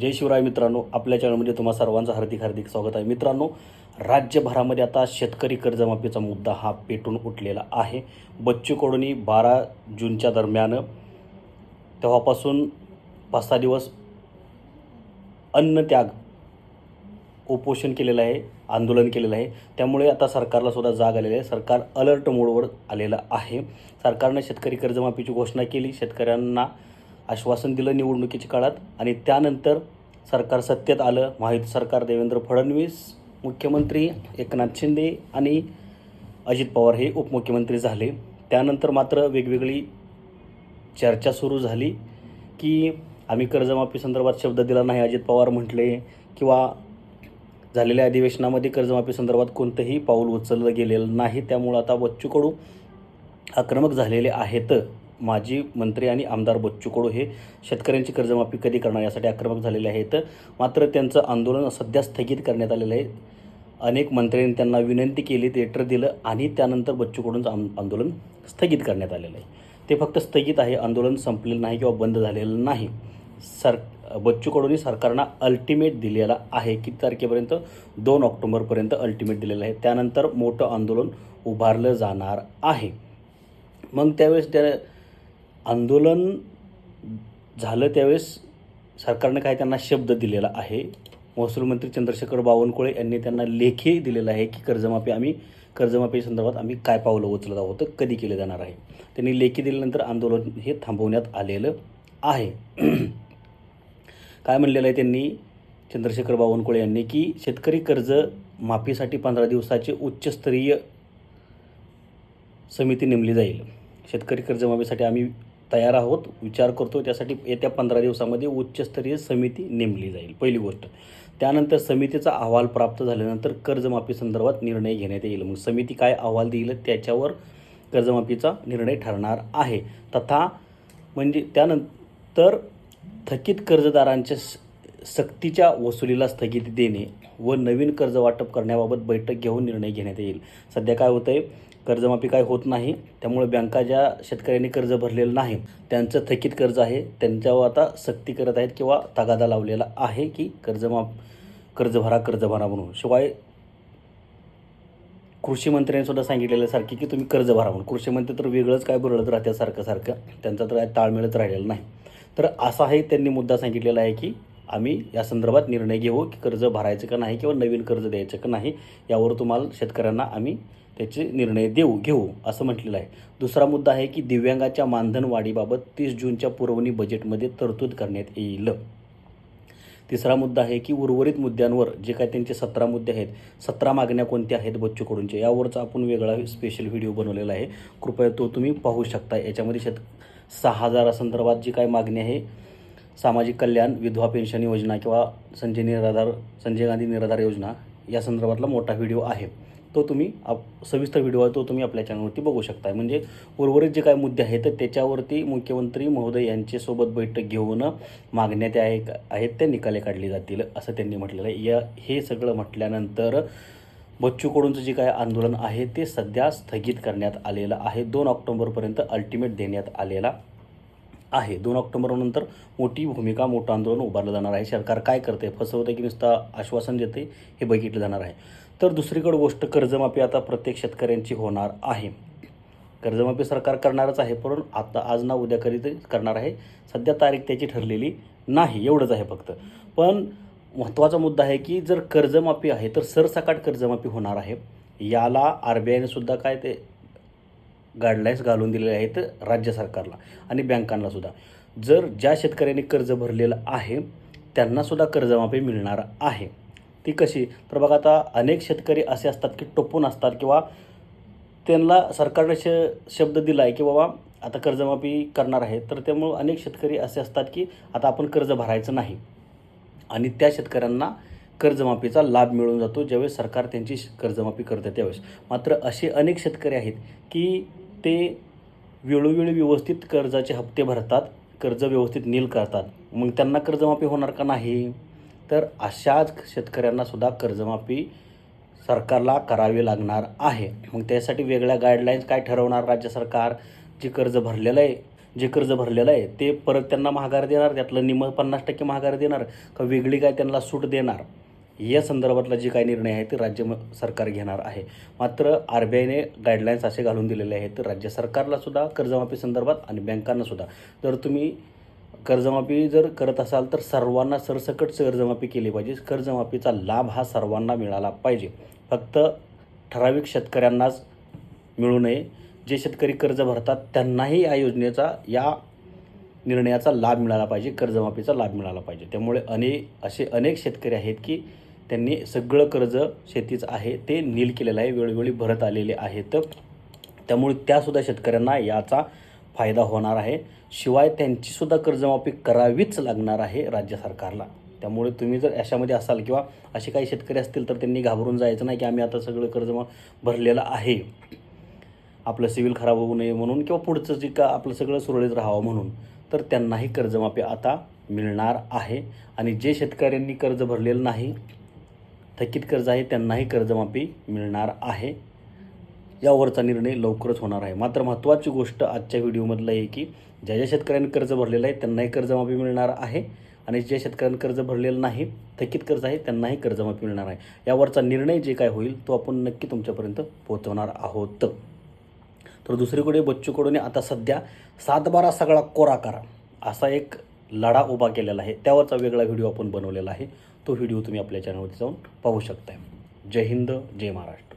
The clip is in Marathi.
जय शिवराय मित्रांनो आपल्या चॅनलमध्ये तुम्हा सर्वांचं हार्दिक हार्दिक स्वागत आहे. मित्रांनो राज्यभरामध्ये आता शेतकरी कर्जमाफीचा मुद्दा हा पेटून उठलेला आहे. बच्चू कडूंनी बारा जूनच्या दरम्यान तेव्हापासून पाच सहा दिवस अन्नत्याग उपोषण केलेलं आहे आंदोलन केलेलं आहे. त्यामुळे आता सरकारला सुद्धा जाग आलेली आहे. सरकार अलर्ट मोडवर आलेलं आहे. सरकारनं शेतकरी कर्जमाफीची घोषणा केली. शेतकऱ्यांना आश्वासन दिलं निवडणुकीच्या काळात आणि त्यानंतर सरकार सत्तेत आलं. महायुती सरकार देवेंद्र फडणवीस मुख्यमंत्री एकनाथ शिंदे आणि अजित पवार हे उपमुख्यमंत्री झाले. त्यानंतर मात्र वेगवेगळी चर्चा सुरू झाली की आम्ही कर्जमाफी संदर्भात शब्द दिला नाही अजित पवार म्हटले किंवा झालेल्या अधिवेशनामध्ये कर्जमाफी संदर्भात कोणतंही पाऊल उचललं गेलेलं नाही. त्यामुळं आता बच्चू कडू आक्रमक झालेले आहेत. माजी मंत्री आणि आमदार बच्चू कडू हे शेतकऱ्यांची कर्जमाफी कधी करणार यासाठी आक्रमक झालेले आहेत. मात्र त्यांचं आंदोलन सध्या स्थगित करण्यात आलेलं आहे. अनेक मंत्र्यांनी त्यांना विनंती केली लेटर दिलं आणि त्यानंतर बच्चू कडूंचं आम आंदोलन स्थगित करण्यात आलेलं आहे. ते फक्त स्थगित आहे आंदोलन संपलेलं नाही किंवा बंद झालेलं नाही. सर बच्चू कडूंनी सरकारनं अल्टिमेट दिलेला आहे. किती तारखेपर्यंत? दोन ऑक्टोबरपर्यंत अल्टिमेट दिलेलं आहे. त्यानंतर मोठं आंदोलन उभारलं जाणार आहे. मग त्यावेळेस त्या आंदोलन झालं त्यावेळेस सरकारनं काय त्यांना शब्द दिलेला आहे. महसूल मंत्री चंद्रशेखर बावनकुळे यांनी त्यांना लेखी दिलेला आहे की कर्जमाफी आम्ही कर्जमाफी संदर्भात आम्ही काय पावलं उचलत आहोत कधी केले जाणार आहे. त्यांनी लेखी दिल्यानंतर आंदोलन हे थांबवण्यात आलेलं आहे. काय म्हणलेलं आहे त्यांनी? चंद्रशेखर बावनकुळे यांनी की शेतकरी कर्ज माफीसाठी पंधरा दिवसाचे उच्चस्तरीय समिती नेमली जाईल. शेतकरी कर्जमाफीसाठी आम्ही तयार आहोत विचार करतो त्यासाठी येत्या पंधरा दिवसामध्ये उच्चस्तरीय समिती नेमली जाईल. पहिली गोष्ट. त्यानंतर समितीचा अहवाल प्राप्त झाल्यानंतर कर्जमाफी संदर्भात निर्णय घेण्यात येईल. मग समिती काय अहवाल देईल त्याच्यावर कर्जमाफीचा निर्णय ठरणार आहे. तथा म्हणजे त्यानंतर थकीत कर्जदारांच्या स- सक्तीच्या वसुलीला स्थगिती देणे व नवीन कर्ज वाटप करण्याबाबत बैठक घेऊन निर्णय घेण्यात येईल. सध्या काय होतं आहे कर्जमाफी काय होत नाही त्यामुळे बँका ज्या शेतकऱ्यांनी कर्ज भरलेलं नाही त्यांचं थकीत कर्ज आहे त्यांच्यावर आता सक्ती करत आहेत किंवा तगादा लावलेला आहे की कर्जमाफ कर्ज भरा कर्ज भरा म्हणून. शिवाय कृषी मंत्र्यांनी सुद्धा सांगितलेलं आहे सारखी की तुम्ही कर्ज भरा म्हणून. कृषी मंत्री तर वेगळंच काय बरळत राहत्या सारखं सारखं. त्यांचा तर ताळमेळच राहिलेला नाही. तर असाही त्यांनी मुद्दा सांगितलेला आहे की आम्ही या संदर्भात निर्णय घेऊ की कर्ज भरायचं का नाही किंवा नवीन कर्ज द्यायचं का नाही यावर तुम्हाला शेतकऱ्यांना आम्ही त्याचे निर्णय देऊ घेऊ असं म्हटलेलं आहे. दुसरा मुद्दा आहे की दिव्यांगाच्या मानधन वाढीबाबत तीस जूनच्या पुरवणी बजेटमध्ये तरतूद करण्यात येईल. तिसरा मुद्दा आहे की उर्वरित मुद्द्यांवर जे काय त्यांचे सतरा मुद्दे आहेत सतरा मागण्या कोणत्या आहेत बच्चू कडूंचे यावरचा आपण वेगळा स्पेशल व्हिडिओ बनवलेला आहे. कृपया तो तुम्ही पाहू शकता. याच्यामध्ये शेत सहा हजारासंदर्भात जी काय मागणी आहे सामाजिक कल्याण विधवा पेन्शन योजना किंवा संजय निराधार संजय गांधी निराधार योजना या संदर्भातला मोठा व्हिडिओ आहे. तो तुम्ही आप सविस्तर व्हिडिओ आहे तो तुम्ही आपल्या चॅनलवरती बघू शकता म्हणजे उर्वरित जे काय मुद्दे आहेत तर त्याच्यावरती मुख्यमंत्री महोदय यांच्यासोबत बैठक घेऊन मागण्या त्या आहे आहेत त्या निकाले काढले जातील असं त्यांनी म्हटलेलं आहे. या हे सगळं म्हटल्यानंतर बच्चू कडूंचं जे काय आंदोलन आहे ते सध्या स्थगित करण्यात आलेलं आहे. दोन ऑक्टोबरपर्यंत अल्टिमेट देण्यात आलेला आहे. दोन ऑक्टोबरनंतर मोठी भूमिका मोठं आंदोलन उभारलं जाणार आहे. सरकार काय करते फसवते की नुसतं आश्वासन देते हे बघितलं जाणार आहे. तर दुसरीकडे गोष्ट कर्जमाफी आता प्रत्येक शेतकऱ्यांची होणार आहे. कर्जमाफी सरकार करणारच आहे पण आता आज ना उद्या कधी करणार आहे. सध्या तारीख त्याची ठरलेली नाही एवढंच आहे फक्त. पण महत्त्वाचा मुद्दा आहे की जर कर्जमाफी आहे तर सरसकाट कर्जमाफी होणार आहे. याला आर बी आयने सुद्धा काय ते गाईडलाईन्स घालून दिलेले आहेत राज्य सरकारला आणि बँकांनासुद्धा जर ज्या शेतकऱ्यांनी कर्ज भरलेलं आहे त्यांनासुद्धा कर्जमाफी मिळणार आहे. ती कशी? तर बघा आता अनेक शेतकरी असे असतात की टोपून असतात किंवा त्यांना सरकारने श शब्द दिला आहे की बाबा आता कर्जमाफी करणार आहे. तर त्यामुळं अनेक शेतकरी असे असतात की आता आपण कर्ज भरायचं नाही. आणि त्या शेतकऱ्यांना कर्जमाफीचा लाभ मिळून जातो ज्यावेळेस सरकार त्यांची श- कर्जमाफी करते त्यावेळेस. मात्र असे अनेक शेतकरी आहेत की ते वेळोवेळी व्यवस्थित कर्जाचे हप्ते भरतात कर्ज व्यवस्थित नील करतात. मग त्यांना कर्जमाफी होणार का नाही? तर अशाच शेतकऱ्यांनासुद्धा कर्जमाफी सरकारला करावी लागणार आहे. मग त्यासाठी वेगळ्या गाईडलाईन्स काय ठरवणार राज्य सरकार? जे कर्ज भरलेलं आहे जे कर्ज भरलेलं आहे ते परत त्यांना महागार देणार? त्यातलं निम पन्नास टक्के महागार देणार? का वेगळी काय त्यांना सूट देणार? या संदर्भातला जे काही निर्णय आहे ते राज्य म- सरकार घेणार आहे. मात्र आर बी आयने गाईडलाईन्स असे घालून दिलेले आहेत राज्य सरकारलासुद्धा कर्जमाफी संदर्भात आणि बँकांनासुद्धा जर तुम्ही कर्जमाफी जर करत असाल तर सर्वांना सरसकट कर्जमाफी केली पाहिजे. कर्जमाफीचा लाभ हा सर्वांना मिळाला पाहिजे. फक्त ठराविक शेतकऱ्यांनाच मिळू नये. जे शेतकरी कर्ज भरतात त्यांनाही या योजनेचा या निर्णयाचा लाभ मिळाला पाहिजे कर्जमाफीचा लाभ मिळाला पाहिजे. त्यामुळे अनेक असे अनेक शेतकरी आहेत की त्यांनी सगळं कर्ज शेतीचं आहे ते नील केलेलं आहे वेळोवेळी भरत आलेले आहेत. त्यामुळे त्यासुद्धा शेतकऱ्यांना याचा फायदा होणार आहे. शिवाय त्यांचीसुद्धा कर्जमाफी करावीच लागणार आहे राज्य सरकारला. त्यामुळे तुम्ही जर अशामध्ये असाल किंवा असे काही शेतकरी असतील तर त्यांनी घाबरून जायचं नाही की आम्ही आता सगळं कर्ज मा- भरलेलं आहे. आपलं सिव्हिल खराब होऊ नये म्हणून किंवा पुढचं जे का आपलं सगळं सुरळीत राहावं म्हणून तर त्यांनाही कर्जमाफी आता मिळणार आहे. आणि जे शेतकऱ्यांनी कर्ज भरलेलं नाही थकीत कर्ज आहे त्यांनाही कर्जमाफी मिळणार आहे. यावरचा निर्णय लवकरच होणार आहे. मात्र महत्त्वाची गोष्ट आजच्या व्हिडिओमधलं आहे की ज्या ज्या शेतकऱ्यांनी कर्ज भरलेलं आहे त्यांनाही कर्जमाफी मिळणार आहे आणि ज्या शेतकऱ्यांनी कर्ज भरलेलं नाही थकीत कर्ज आहे त्यांनाही कर्जमाफी मिळणार आहे. यावरचा निर्णय जे काय होईल तो आपण नक्की तुमच्यापर्यंत पोहोचवणार आहोत. तर दुसरीकडे बच्चू कडूने आता सध्या सातबारा सगळा कोरा करा असा एक लढा उभा केलेला आहे. त्यावरचा वेगळा व्हिडिओ आपण बनवलेला आहे. तो व्हिडिओ तुम्ही आपल्या चॅनलवरती जाऊन पाहू शकताय. जय हिंद जय महाराष्ट्र.